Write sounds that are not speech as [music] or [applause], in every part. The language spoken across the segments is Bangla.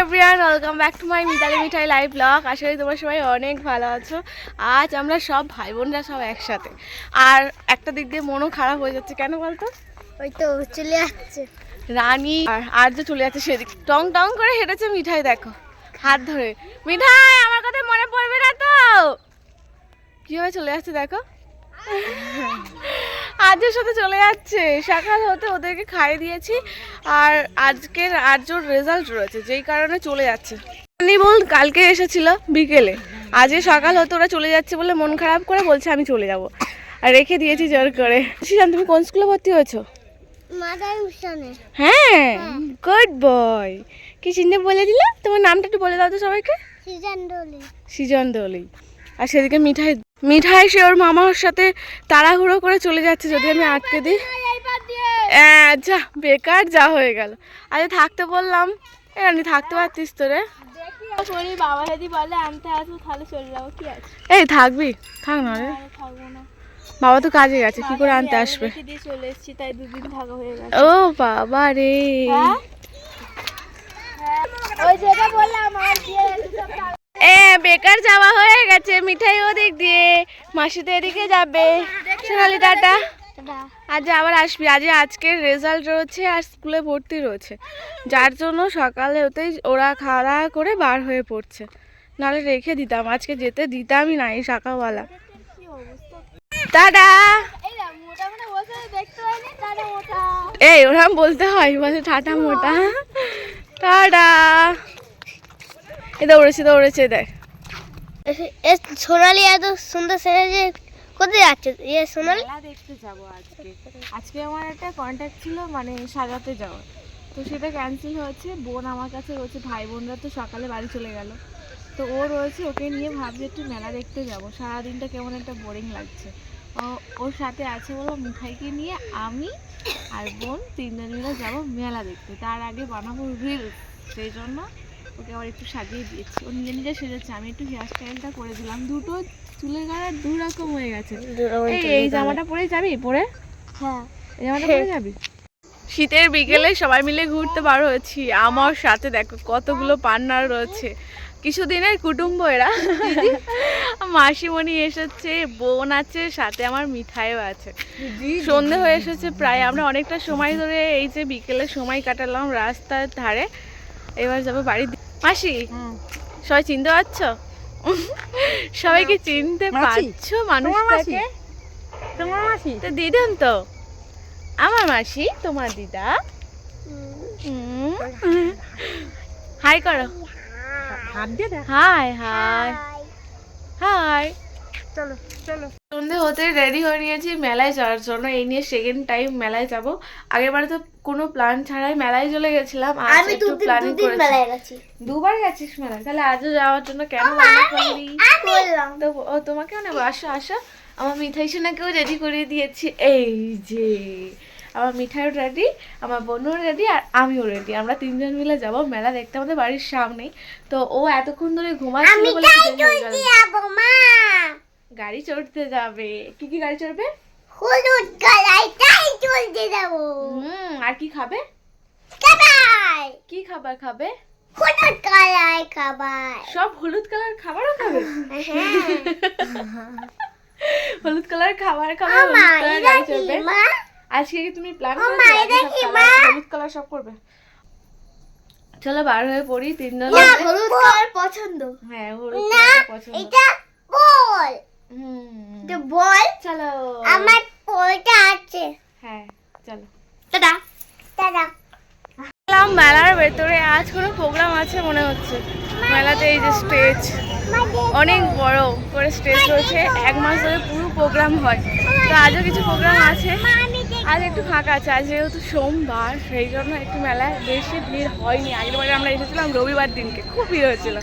Everyone welcome back to my Mitali Mithai live blog আশা করি তোমরা সবাই অনেক ভালো আছো। আজ আমরা সব ভাই বোনরা সব একসাথে। আর একটা দিক দিয়ে মনও খারাপ হয়ে যাচ্ছে কেন বলতো? ওই তো চলে যাচ্ছে রানী আর আর যে চলে যাচ্ছে সেদিক। টং টং করে হেঁটেছে মিঠাই দেখো। হাত ধরে। মিঠাই আমার কথা মনে পড়বে না তো? কীভাবে চলে যাচ্ছে দেখো। আজের সাথে চলে যাচ্ছে। সকাল হতে ওদেরকে খাইয়ে দিয়েছি। আর আজকের আর্যর রেজাল্ট রয়েছে যেই কারণে চলে যাচ্ছে। রানী বল কালকে এসেছিল বিকেলে। আজকে সকাল হতে ওরা চলে যাচ্ছে বলে মন খারাপ করে বলছে আমি চলে যাব। আর রেখে দিয়েছি জোর করে। শিশান তুমি কোন স্কুলে ভর্তি হয়েছো? হ্যাঁ গুড বয় কি চিহ্নে বলে দিলে? তোমার নামটা একটু বলে দাও তো সবাইকে। সিজন ডলি সৃজন দোলি আর সেদিকে মিঠাই মিঠাই সে ওর মামার সাথে তাড়াহুড়ো করে চলে যাচ্ছে যদি আমি আটকে দিই। আহ, যা বেকার যা হয়ে গেল। আরে থাকতে বললাম। রানি থাকতে পারতিস তো রে? বাবা যদি বলে আনতে তাহলে চলে যাব এই থাকবি? থাক না রে। না বাবা তো কাজে গেছে কি করে আনতে আসবে? চলে এসেছি তাই থাকা হয়ে ও বাবা রে। হ্যাঁ? ওই যেটা বললাম এ বেকার যাওয়া হয়ে গেছে মিঠাই ওদিক দিয়ে। মাসি তো এদিকে যাবে। সোনালি টাটা আজ আবার আসবি। আজ আজকের রেজাল্ট রয়েছে আর স্কুলে ভর্তি রয়েছে। যার জন্য সকালে ওতেই ওরা খাওয়া দাওয়া করে বার হয়ে পড়ছে। নাহলে রেখে দিতাম আজকে যেতে দিতামই না এই সকালবেলা টাটা এই ওরকম বলতে হয় বলে টাটা মোটা। টাটা এ দৌড়েছে দৌড়েছে দেখ সোনালি এত সুন্দর সেজেছে কোথায় যাচ্ছে? ইয়ে সোনালি? মেলা দেখতে যাব আজকে। আজকে আমার একটা কন্ট্যাক্ট ছিল মানে সাজাতে যাওয়ার। তো সেটা ক্যান্সেল হয়েছে। বোন আমার কাছে রয়েছে ভাই বোনরা তো সকালে বাড়ি চলে গেল। তো ও রয়েছে ওকে নিয়ে ভাবছি একটু মেলা দেখতে যাব। সারাদিনটা কেমন একটা বোরিং লাগছে। ও- ওর সাথে আছে বলো মিঠাইকে নিয়ে আমি আর বোন তিনজন মিলে যাব মেলা দেখতে। তার আগে বানাবো রিলস সেই জন্য ওকে আবার একটু সাজিয়ে দিয়েছি। ও নিজে নিজে সেজেছে আমি একটু হেয়ার স্টাইলটা করে দিলাম। দুটো চুলের গাড়া দু রকম হয়ে গেছে। এই জামাটা পরে যাবি? পরে? হ্যাঁ। এই জামাটা পরে যাবি? শীতের বিকেলে সবাই মিলে ঘুরতে বার হয়েছি। আমার সাথে দেখো কতগুলো পান্নার রয়েছে। কিছুদিনের কুটুম্ব এরা। মাসিমণি এসেছে বোন আছে সাথে আমার মিঠাইও আছে। সন্ধে হয়ে এসেছে প্রায়। আমরা অনেকটা সময় ধরে এই যে বিকেলে সময় কাটালাম রাস্তার ধারে। এবার যাব বাড়ি মাসি সবাই চিনতে পারছ? সবাইকে চিনতে পারছ মানুষটাকে? তোমার মাসি? তো দিদুন তো? আমার মাসি তোমার দিদা? হাই করো। হাত দিয়ে দেখ। Hi hi. হাই। চলো চলো। সন্ধে হতে রেডি হয়ে নিয়েছি মেলায় যাওয়ার জন্য। এই নিয়ে সেকেন্ড টাইম মেলায় যাব। আগের বারে তো কোনো প্ল্যান ছাড়াই মেলায় চলে গেছিলাম। আজ আমি একটু দুদিন প্ল্যানিং দুদিন করেছি। মেলায় গেছি। দুবার গেছিস মেলায়? তাহলে আজও যাওয়ার জন্য কেন বায়না করলি? বললাম তো ও তোমাকেও নেব। আসো আসো। আমার মিঠাই সোনাকেও রেডি করিয়ে দিয়েছি। এই যে আমার মিঠাইও রেডি আমার বোনও রেডি আর আমিও রেডি আমরা তিনজন মিলে যাব মেলা। দেখতে আমাদের বাড়ির সামনেই। তো ও এতক্ষণ ধরে ঘুমাচ্ছিল বলে গাড়ি চড়তে যাবে। কি কি গাড়ি চড়বে? হলুদ গালায় তাই চলতে যাব। হুম আর কি খাবে? খাবার। কি খাবার খাবে? হলুদ গালায় খাবার। সব হলুদ কালার খাবারও খাবে? হ্যাঁ। হলুদ কালার খাবার খাবে মা হলুদ কালার গাড়ি চড়বে? আজকে কি তুমি প্ল্যান করেছ? হলুদ কালার সব করবে? চলো বার হয়ে পড়ি তিনজন না হলুদ কালার পছন্দ। হ্যাঁ হলুদ কালার পছন্দ। এটা বল। হুম। বল চলো। আমার বলটা আছে। হ্যাঁ চলো। দাদা দাদা মেলার ভেতরে। আজ কোনো প্রোগ্রাম আছে মনে হচ্ছে? মেলাতে এই যে স্টেজ অনেক বড় করে স্টেজ রয়েছে। এক মাস ধরে পুরো প্রোগ্রাম হয়। তো আজও কিছু প্রোগ্রাম আছে? আজ একটু ফাঁকা আছে। আজ যেহেতু সোমবার সেই জন্য একটু মেলায় বেশি ভিড় হয়নি। আগের বারে আমরা এসেছিলাম রবিবার দিনকে। খুব ভিড় হয়েছিল।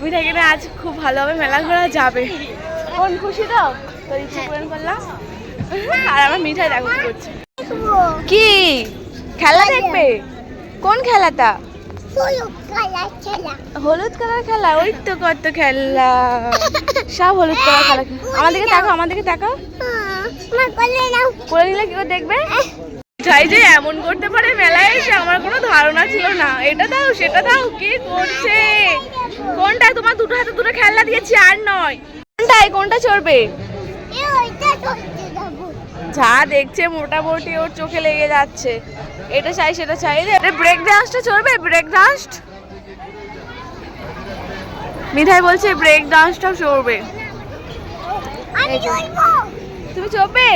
মিঠাই আজ খুব ভালোভাবে মেলা ঘোরা যাবে। কোন খুশি তো? তোর ইচ্ছে পূরণ করলাম। আর আমার মিঠাই দেখো কি করছে। কি? খেলা দেখবে? কোন খেলাটা? হলুদ কালার খেলা। ওই তো কত খেলা। সব হলুদ কালার খেলা। আমাদেরকে তাকাও আমাদেরকে তাকাও আমার করে নিলে কি দেখবে? যাই যে এমন করতে পারে মেলায় এসে আমার কোনো ধারণা ছিল না। এটা দাও সেটা দাও কে করছে? কোনটা? তোমার দুটো হাতে দুটো খেলনা দিয়েছি আর নয়। কোনটাই কোনটা চড়বে? যা দেখছে মোটামুটি ওর চোখে লেগে যাচ্ছে। এটা চাই সেটা চাই। ব্রেক ডান্সটা চড়বে? ব্রেক ডান্স মিঠাই বলছে ব্রেক ডান্সটা চড়বে। তুমি চড়বে?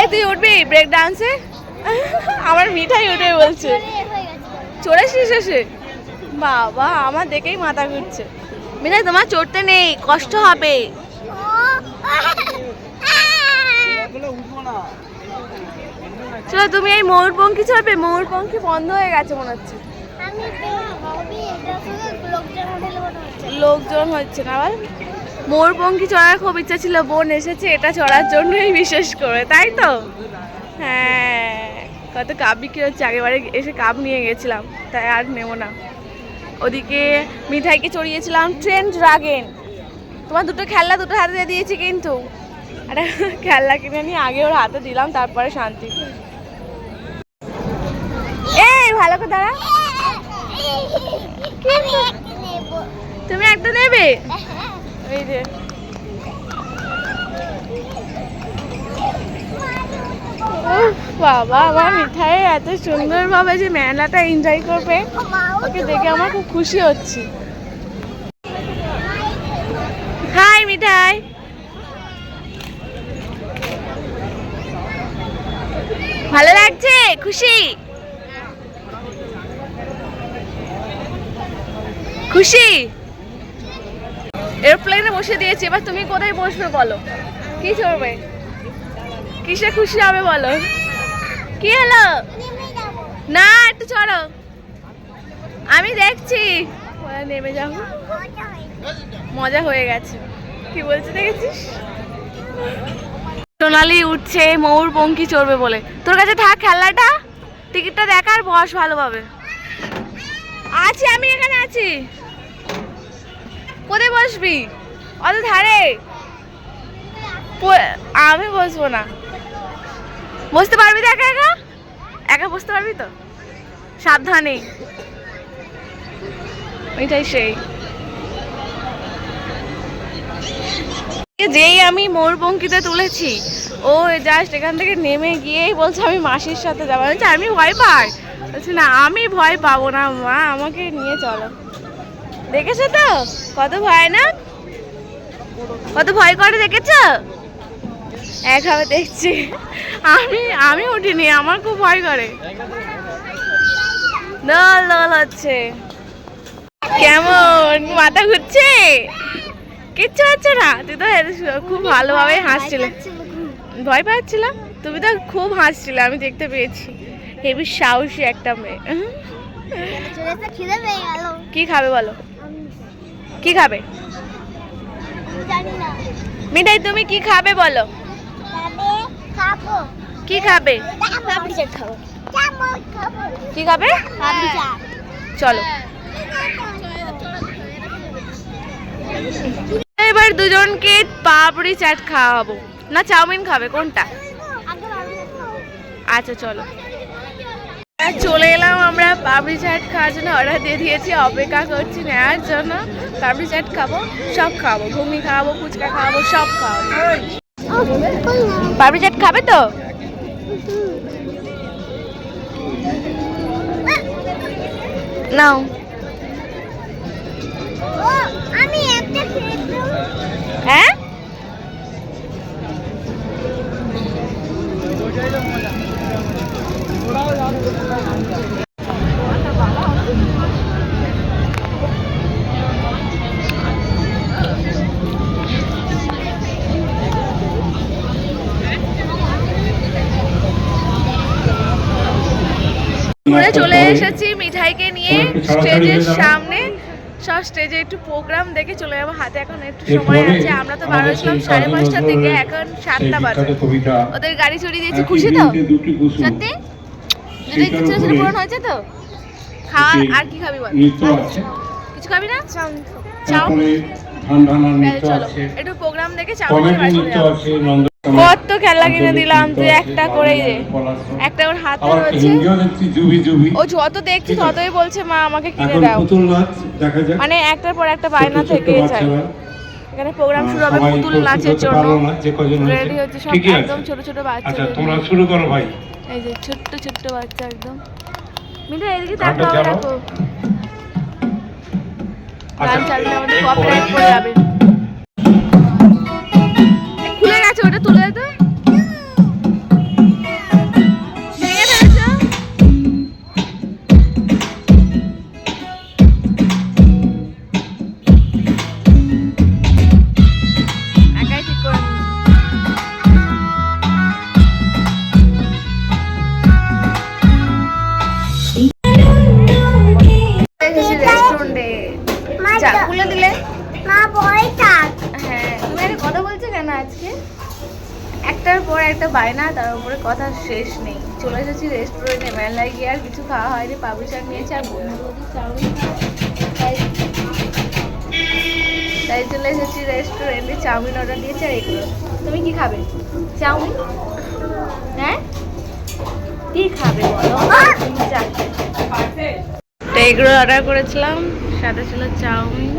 এই তুই উঠবি ব্রেক ডান্সে আমার মিঠাই উঠে বলছে। চড়ে শেষে বাবা আমার দেখেই মাথা ঘুরছে। মিঠাই তোমার চড়তে নেই, কষ্ট হবে। চলো, তুমি এই ময়ূরপঙ্খী চড়বে? ময়ূরপঙ্খী বন্ধ হয়ে গেছে মনে হচ্ছে। লোকজন হচ্ছে না আবার। ময়ূরপঙ্খী চড়ার খুব ইচ্ছা ছিল, বোন এসেছে, এটা চড়ার জন্যই বিশেষ করে, তাই তো? হ্যাঁ কত কাপ বিক্রি হচ্ছে আগেবারে এসে কাপ নিয়ে গেছিলাম, তাই আর নেব না। ওদিকে মিঠাইকে চড়িয়েছিলাম ট্রেন ড্রাগেন। তোমার দুটো খেলনা দুটো হাতে দিয়ে দিয়েছি কিন্তু। একটা খেলনা কিনে নিয়ে আগে ওর হাতে দিলাম তারপরে শান্তি। এই ভালো করে দাঁড়া। তুমি একটা নেবে? এই যে। বাবা, আমার মিঠাই এত সুন্দরভাবে যে মেলাটা এনজয় করবে, ওকে দেখে আমার খুব খুশি হচ্ছি। হাই মিঠাই। ভালো লাগছে? খুশি? খুশি? এরোপ্লেনে বসে দিয়েছি, এবার তুমি কোথায় বসবে বলো? কি চড়বে কিসে খুশি হবে বলো? কি হলো? না, একটু চড়ো আমি দেখছি। নেমে যাব মজা হয়ে গেছে। কি বলছে দেখেছিস? সোনালি উঠছে, ময়ূর পঙ্কি চড়বে বলে। তোর কাছে থাক খেলাটা। টিকিটটা দেখার বস ভালোভাবে আছি, আমি এখানে আছি। কোথায় বসবি? অত ধারে। আমি বসবো না। বসতে পারবি তো একা একা? একা বসতে পারবি তো? সাবধানে। ওইটাই সেই। যেই আমি মোরপঙ্কিতে তুলেছি, ও জাস্ট এখান থেকে নেমে গিয়েই বলছে, আমি মাসির সাথে যাব। বলছে, আমি ভয় পাই। বলছি, না, আমি ভয় পাবো না, মা, আমাকে নিয়ে চলো। দেখেছ তো? কত ভয় না কত ভয় করে দেখেছ? একভাবে দেখছি। আমি আমি উঠিনি আমার খুব ভয় করে। দল দল হচ্ছে। কেমন? মাথা ঘুরছে? কিচ্ছু হচ্ছে না। তুই তো খুব ভালোভাবে হাসছিলে। ভয় পাচ্ছিলাম? তুমি তো খুব হাসছিলে আমি দেখতে পেয়েছি। হেবি সাহসী একটা মেয়ে। কি খাবে বলো? কি খাবে? মিঠাই তুমি কি খাবে বলো? কি খাবে? কি খাবে? চলো। এবার দুজনকে পাপড়ি চাট খাওয়াবো। না, চাউমিন খাবে, কোনটা? আচ্ছা চলো। চলে এলাম আমরা পাপড়ি চাট খাওয়ার জন্য। অর্ডার দিয়ে দিয়েছি, অপেক্ষা করছি নেওয়ার জন্য। পাপড়ি চাট খাব, সব খাব ঘুগনি খাওয়াবো, ফুচকা খাওয়াবো, সব খাওয়াবো। পাপড়ি চাট খাবে তো? একটা হ্যাঁ? ঘুরে চলে এসেছি মিঠাইকে নিয়ে স্টেজের সামনে। সব স্টেজে একটু প্রোগ্রাম দেখে চলে যাব। হাতে এখন একটু সময় আছে। আমরা তো বার হয়েছিলাম সাড়ে পাঁচটার দিকে এখন সাতটা বাজে। ওদের গাড়ি চড়িয়ে দিয়েছি খুশি তো? সত্যি? যদি ইচ্ছে ছিল সেটা পূরণ হয়েছে তো? খাওয়া আর কি খাবি বল? কিছু খাবি না? চাও একটু প্রোগ্রাম দেখে বাড়ি নৃত্য যাব। আছে নন্দ কত খেলা কিনে দিলাম তুই একটা করেই দে। একটা ওর হাতে রয়েছে। ও যত দেখছে ততই বলছে মা আমাকে কিনে দাও। মানে একটার পর একটা বায়না ছোট্ট ছোট্ট থেকে যায়। এখানে প্রোগ্রাম শুরু হবে পুতুল নাচের জন্য। রেডি হচ্ছে সব একদম ছোট ছোট বাচ্চা আচ্ছা তোমরা শুরু করো ভাই। এই যে ছোট্ট ছোট্ট বাচ্চা একদম। মিঠা এদিকে তাকাও দেখো। আচ্ছা, গান চালিয়ে আমাদের কপিরাইট পড়ে যাবে। তার উপরে কথা শেষ নেই। চলে এসেছি রেস্টুরেন্টে মেলায় গিয়ে আর কিছু খাওয়া হয়নি। পাবলিশার নিয়েছে আর চাউমিন তাই তাই চলে এসেছি রেস্টুরেন্টে চাউমিন অর্ডার দিয়েছে আর এগুলো। তুমি কি খাবে? চাউমিন? হ্যাঁ? কি খাবে বলো? তো এগুলো অর্ডার করেছিলাম। সাথে ছিল চাউমিন।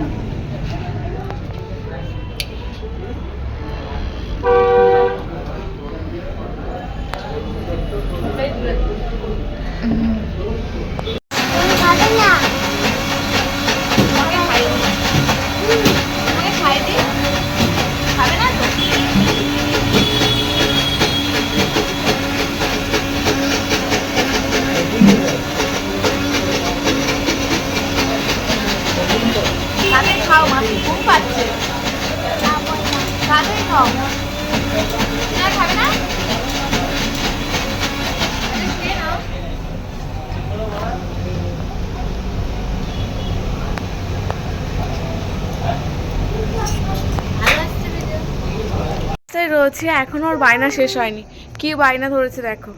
রয়েছে এখন ওর বায়না শেষ হয়নি। কি বায়না ধরেছে দেখো।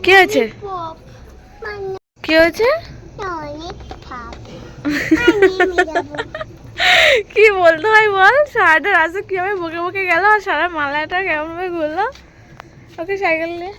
কি হয়েছে? কি হয়েছে? [laughs] কি বলতে হয় বল? সারাটা রাস্তা কীভাবে বকে বকে গেল আর সারা মালাটা কেমন ভাবে ঘুরলো? ওকে সাইকেল নিয়ে।